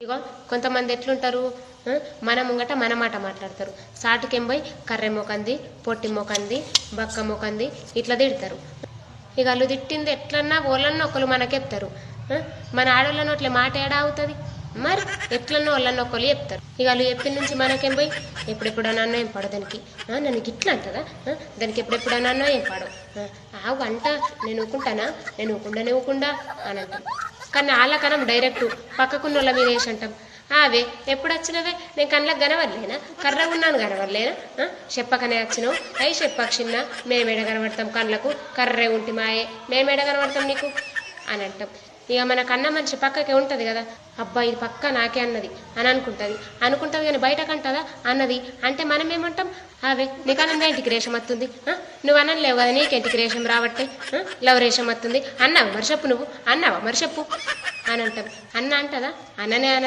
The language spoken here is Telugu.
ఇగో కొంతమంది ఎట్లుంటారు మన ముంగట మన మాట మాట్లాడతారు. సాటుకెంబై కర్రె మొకంది పొట్టి మొకంది బక్క మొకంది ఇట్లా తిడతారు. ఇక వాళ్ళు తిట్టింది ఎట్లన్నా వాళ్ళన్నా ఒకరు మనకెప్తారు. మన ఆడవాళ్ళను అట్లా మాట ఏడా అవుతుంది? మరి ఎట్లన్నా వాళ్ళన్న ఒకరు చెప్తారు. ఇక వాళ్ళు చెప్పిన నుంచి మనకేం పోయి? ఎప్పుడెప్పుడు అన్నా ఏం పడదు దానికి. ఆ, నన్ను ఇట్లా అంటదా దానికి ఎప్పుడెప్పుడు అన్నా ఏం పాడు ఆ, ఆవు నేను ఊకుంటానా? నేను ఊకుండా ఊకుండా? అని అంటాను కానీ వాళ్ళకనం డైరెక్ట్ పక్కకున్న వాళ్ళ మీద వేసి అంటాం అవే ఎప్పుడు వచ్చినవే నేను కళ్ళకి కనవడలేనా కర్ర ఉన్నాను కనవడలేనా చెప్పకనే వచ్చినావు. అయి చెప్పక చిన్న. మేమేడ కనబడతాం కళ్ళకు. కర్రే ఉంటి మాయే. మేమేడ కనబడతాం నీకు? అని అంటాం. ఇక మన కన్న మనిషి పక్కకే ఉంటుంది కదా. అబ్బా ఇది పక్క నాకే అన్నది. అని అనుకుంటుంది. అనుకుంటుంది కానీ బయటకంటదా? అన్నది. అంటే మనం ఏమంటాం? అవే నీకు అనందా ఇంటికి రేషం వస్తుంది నువ్వు అనలేవు కదా నీకేంటికి రేషం రావట్టే. లవ్ రేషం వస్తుంది అన్నావు మరి చెప్పు నువ్వు. అన్నావా మరి చెప్పు. అని అంటాం. అన్న అంటదా? అన్ననే అన్న